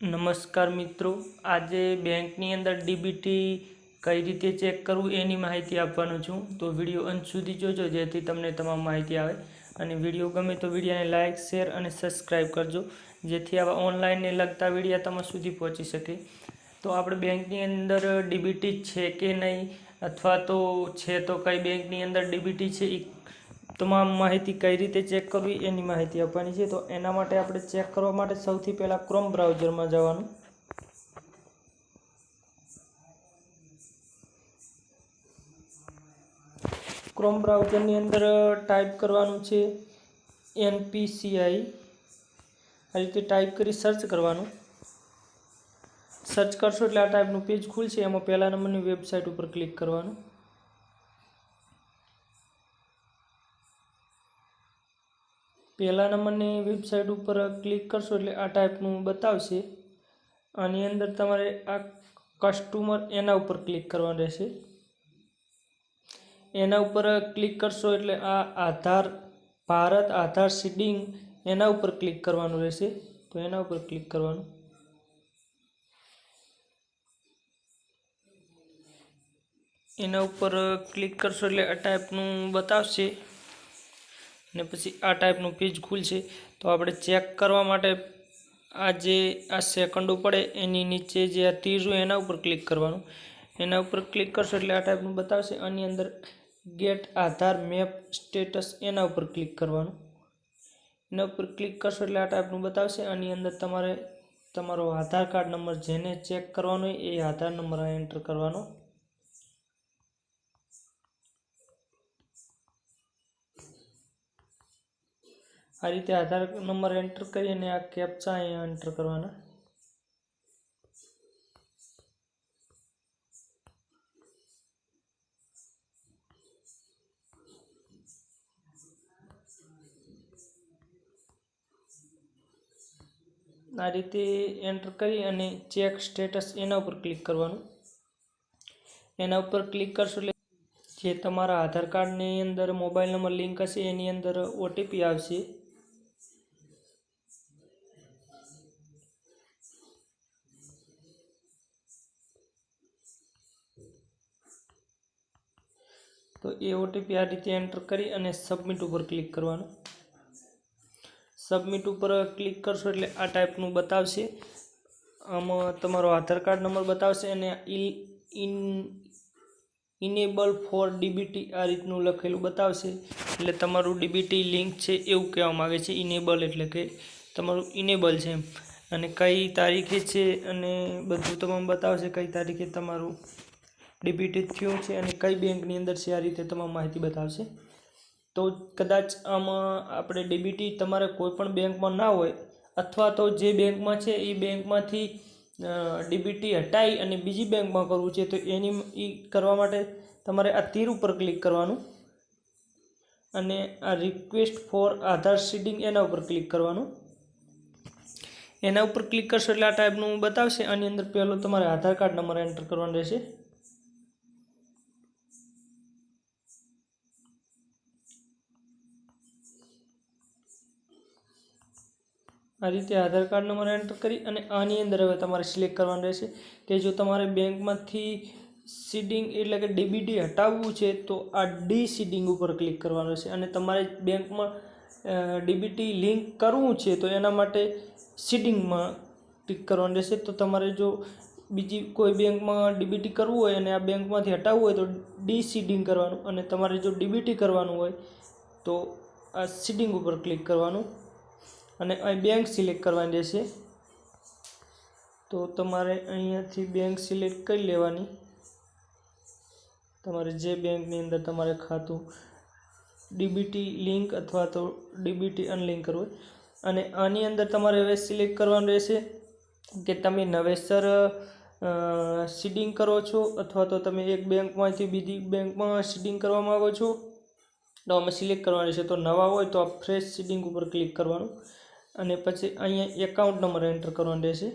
નમસ્કાર મિત્રો. આજે બેંકની અંદર ડીબીટી કઈ રીતે ચેક કરવું એની માહિતી આપવાનો છું. તો વીડિયો અંત સુધી જોજો, જેથી તમને તમામ માહિતી આવે. અને વીડિયો ગમે તો વિડીયોને લાઇક શેર અને સબસ્ક્રાઈબ કરજો, જેથી આવા ઓનલાઈનને લગતા વિડીયા તમારા સુધી પહોંચી શકે. તો આપણે બેંકની અંદર ડીબીટી છે કે નહીં? અથવા તો છે તો કઈ બેંકની અંદર ડીબીટી છે? એ તમામ માહિતી કઈ રીતે ચેક કરવી એની માહિતી આપવાની છે. તો એના માટે આપણે ચેક કરવા માટે સૌથી પહેલાં ક્રોમ બ્રાઉઝરમાં જવાનું. ક્રોમ બ્રાઉઝરની અંદર ટાઈપ કરવાનું છે એનપીસીઆઈ આ રીતે ટાઈપ કરી સર્ચ કરવાનું. સર્ચ કરશો એટલે આ ટાઈપનું પેજ ખુલશે. એમાં પહેલા નંબરની વેબસાઇટ ઉપર ક્લિક કરવાનું. પહેલા નંબરની વેબસાઇટ ઉપર ક્લિક કરશો એટલે આ ટાઈપનું બતાવશે. આની અંદર તમારે આ કસ્ટમર એના ઉપર ક્લિક કરવાનું રહેશે. એના ઉપર ક્લિક કરશો એટલે આ આધાર, ભારત આધાર સીડિંગ એના ઉપર ક્લિક કરવાનું રહેશે. તો એના ઉપર ક્લિક કરવાનું. એના ઉપર ક્લિક કરશો એટલે આ ટાઈપનું બતાવશે. ને પછી આ ટાઈપનું પેજ ખુલશે. તો આપણે ચેક કરવા માટે આ જે, આ સેકન્ડો પડે એની નીચે જે આ ત્રીજું એના ઉપર ક્લિક કરવાનું. એના ઉપર ક્લિક કરશો એટલે આ ટાઈપનું બતાવશે. આની અંદર ગેટ આધાર મેપ સ્ટેટસ એના ઉપર ક્લિક કરવાનું. એના ઉપર ક્લિક કરશો એટલે આ ટાઈપનું બતાવશે. આની અંદર તમારે, તમારો આધાર કાર્ડ નંબર જેને ચેક કરવાનો હોય એ આધાર નંબર એન્ટર કરવાનો. આ રીતે આધાર નંબર એન્ટર કરી અને આ કેપ્ચા અહીંયા એન્ટર કરવાના. આ રીતે એન્ટર કરી અને ચેક સ્ટેટસ એના ઉપર ક્લિક કરવાનું. એના ઉપર ક્લિક કરશો એટલે જે તમારા આધાર કાર્ડની અંદર મોબાઈલ નંબર લિંક હશે, એની અંદર ઓટીપી આવશે. તો એ ઓટીપી આ રીતે એન્ટર કરી અને સબમિટ ઉપર ક્લિક કરવાનું. સબમિટ ઉપર ક્લિક કરશો એટલે આ ટાઈપનું બતાવશે. આમાં તમારો આધાર કાર્ડ નંબર બતાવશે અને ઇન ઇનેબલ ફોર ડીબીટી આ રીતનું લખેલું બતાવશે. એટલે તમારું ડીબીટી લિંક છે એવું કહેવા માગે છે. ઇનેબલ એટલે કે તમારું ઇનેબલ છે અને કઈ તારીખે છે અને બધું તમામ બતાવશે. કઈ તારીખે તમારું ડીબીટી થયું છે અને કઈ બેંકની અંદર છે આ રીતે તમામ માહિતી બતાવશે. તો કદાચ આમાં આપણે ડીબીટી તમારે કોઈ પણ બેંકમાં ના હોય, અથવા તો જે બેંકમાં છે એ બેંકમાંથી ડીબીટી હટાવી અને બીજી બેંકમાં કરવું છે, તો એની એ કરવા માટે તમારે આ તીર ઉપર ક્લિક કરવાનું અને આ રિક્વેસ્ટ ફોર આધાર સીડિંગ એના ઉપર ક્લિક કરવાનું. એના ઉપર ક્લિક કરશો એટલે આ ટાઈપનું બતાવશે, આની અંદર પહેલો તમારે આધાર કાર્ડ નંબર એન્ટર કરવાનો રહેશે. આ રીતે આધાર કાર્ડ નંબર એન્ટર કરી અને આની અંદર હવે તમારે સિલેક્ટ કરવાનું રહેશે. કે જો તમારે બેંકમાંથી સીડિંગ એટલે કે ડીબીટી હટાવવું છે, તો આ ડી સીડિંગ ઉપર ક્લિક કરવાનું રહેશે. અને તમારે બેંકમાં ડીબીટી લિંક કરવું છે, તો એના માટે સીડિંગમાં ક્લિક કરવાનું રહેશે. તો તમારે જો બીજી કોઈ બેંકમાં ડીબીટી કરવું હોય અને આ બેંકમાંથી હટાવવું હોય, તો ડી સીડિંગ કરવાનું. અને તમારે જો ડીબીટી કરવાનું હોય, તો આ સીડિંગ ઉપર ક્લિક કરવાનું. અને અહીં બેંક સિલેક્ટ કરવાની રહેશે. તો તમારે અહીંયાથી બેંક સિલેક્ટ કરી લેવાની. તમારે જે બેંકની અંદર તમારે ખાતું ડીબીટી લિંક અથવા તો ડીબીટી અનલિંક કરવું અને આની અંદર તમારે હવે સિલેક્ટ કરવાનું રહેશે કે તમે નવેસર સીડિંગ કરો છો અથવા તો તમે એક બેંકમાંથી બીજી બેંકમાં સીડિંગ કરવા માગો છો. તો અમે સિલેક્ટ કરવાનું રહેશે. તો નવા હોય તો આ ફ્રેશ સીડિંગ ઉપર ક્લિક કરવાનું. અને પછી અહીંયા એકાઉન્ટ નંબર એન્ટર કરવાનો રહેશે.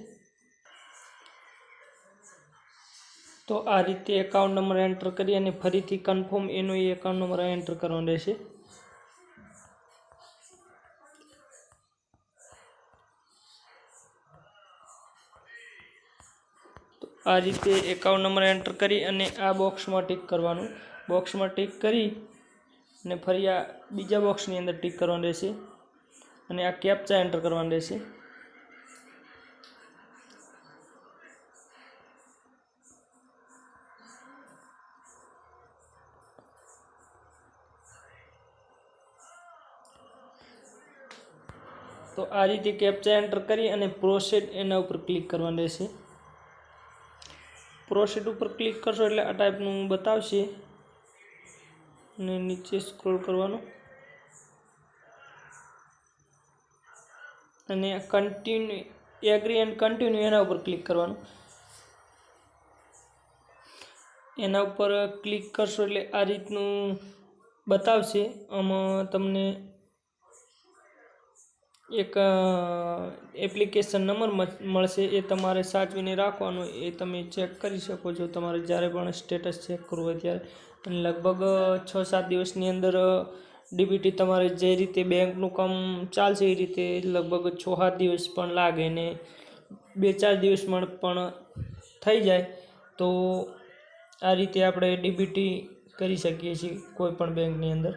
તો આ રીતે એકાઉન્ટ નંબર એન્ટર કરી અને ફરીથી કન્ફર્મ એનો એ એકાઉન્ટ નંબર એન્ટર કરવાનો રહેશે. આ રીતે એકાઉન્ટ નંબર એન્ટર કરી અને આ બોક્સમાં ટીક કરવાનું. બોક્સમાં ટીક કરી અને ફરી આ બીજા બોક્સની અંદર ટીક કરવાનું રહેશે. અને આ કેપ્ચા એન્ટર કરવાનું રહેશે. તો આ રીતે કેપ્ચા એન્ટર કરી અને પ્રોસેડ એના ઉપર ક્લિક કરવાનું રહેશે. પ્રોસેડ ઉપર ક્લિક કરશો એટલે આ ટાઈપનું બતાવશે. અને નીચે સ્ક્રોલ કરવાનું. અને કન્ટિન્યુ એગ્રી એન્ડ કન્ટિન્યુ એના ઉપર ક્લિક કરવાનું. એના ઉપર ક્લિક કરશો એટલે આ રીતનું બતાવશે. આમાં તમને એક એપ્લિકેશન નંબર મળશે. એ તમારે સાચવીને રાખવાનો. એ તમે ચેક કરી શકો છો. તમારે જ્યારે પણ સ્ટેટસ ચેક કરવું હોય ત્યારે. અને લગભગ છ સાત દિવસની અંદર ડીબીટી તમારે જે રીતે બેંકનું કામ ચાલશે એ રીતે લગભગ છ સાત દિવસ પણ લાગે ને બે ચાર દિવસમાં પણ થઈ જાય. તો આ રીતે આપણે ડીબીટી કરી શકીએ છીએ કોઈ પણ બેંકની અંદર.